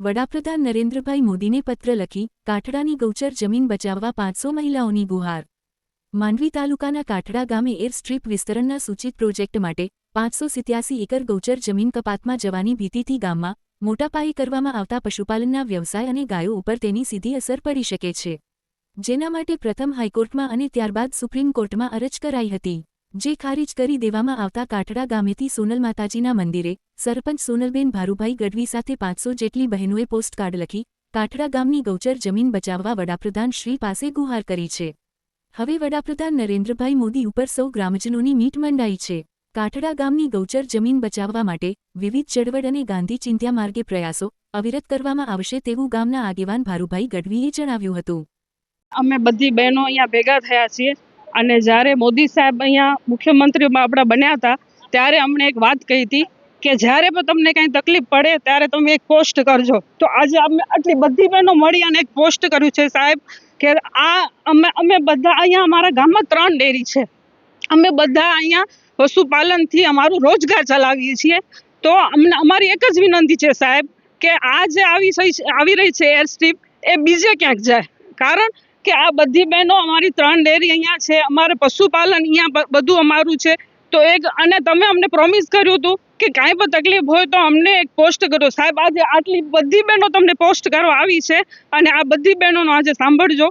વડાપ્રધાન નરેન્દ્રભાઈ મોદીને પત્ર લખી કાઠડાની ગૌચર જમીન બચાવવા પાંચસો મહિલાઓની ગુહાર. માંડવી તાલુકાના કાઠડા ગામે એર સ્ટ્રીપ વિસ્તરણના સૂચિત પ્રોજેક્ટ માટે પાંચસો સિત્યાસી એકર ગૌચર જમીન કપાતમાં જવાની ભીતિથી ગામમાં મોટા પાયે કરવામાં આવતા પશુપાલનના વ્યવસાય અને ગાયો ઉપર તેની સીધી અસર પડી શકે છે. જેના માટે પ્રથમ હાઈકોર્ટમાં અને ત્યારબાદ સુપ્રીમ કોર્ટમાં અરજ કરાઈ હતી. જે ખારીજ કરી દેવામાં આવતા કાઠડા ગામેથી સોનલ માતાજીના મંદિરે સરપંચ સોનલબેન ભારુભાઈ ગઢવી સાથે પાંચસો જેટલી બહેનોએ પોસ્ટકાર્ડ લખી કાઠડા ગામની ગૌચર જમીન બચાવવા વડાપ્રધાન શ્રી પાસે ગુહાર કરી છે. હવે વડાપ્રધાન નરેન્દ્રભાઈ મોદી ઉપર સૌ ગ્રામજનોની મીટ મંડાઈ છે. કાઠડા ગામની ગૌચર જમીન બચાવવા માટે વિવિધ ચળવળ અને ગાંધી ચિંત્યા માર્ગે પ્રયાસો અવિરત કરવામાં આવશે તેવું ગામના આગેવાન ભારુભાઈ ગઢવીએ જણાવ્યું હતું. અમે બધી બહેનો અહીંયા ભેગા થયા છીએ. અને જ્યારે મોદી સાહેબ અહીંયા મુખ્યમંત્રીમાં આપણા બન્યા હતા, ત્યારે અમને એક વાત કહી હતી કે જ્યારે પણ તમને કંઈ તકલીફ પડે, ત્યારે તમે એક પોસ્ટ કરજો. તો આજે અમે આટલી બધી બહેનો મળી અને એક પોસ્ટ કર્યું છે સાહેબ, કે આ અમે અમે બધા અહીંયા અમારા ગામમાં ત્રણ ડેરી છે. અમે બધા અહીંયા પશુપાલનથી અમારું રોજગાર ચલાવીએ છીએ. તો અમને, અમારી એક જ વિનંતી છે સાહેબ, કે આ જે આવી આવી રહી છે એર સ્ટ્રીપ એ બીજે ક્યાંક જાય. કારણ કે આ બધી બહેનો અમારી ત્રણ ડેરી અહીંયા છે, અમારે પશુપાલન અહીંયા બધું અમારું છે. તો એક, અને તમે અમને પ્રોમિસ કર્યું હતું કે કાંઈ પણ તકલીફ હોય તો અમને એક પોસ્ટ કરો. સાહેબ, આજે આટલી બધી બહેનો તમને પોસ્ટ કરવા આવી છે અને આ બધી બહેનોનો આજે સાંભળજો.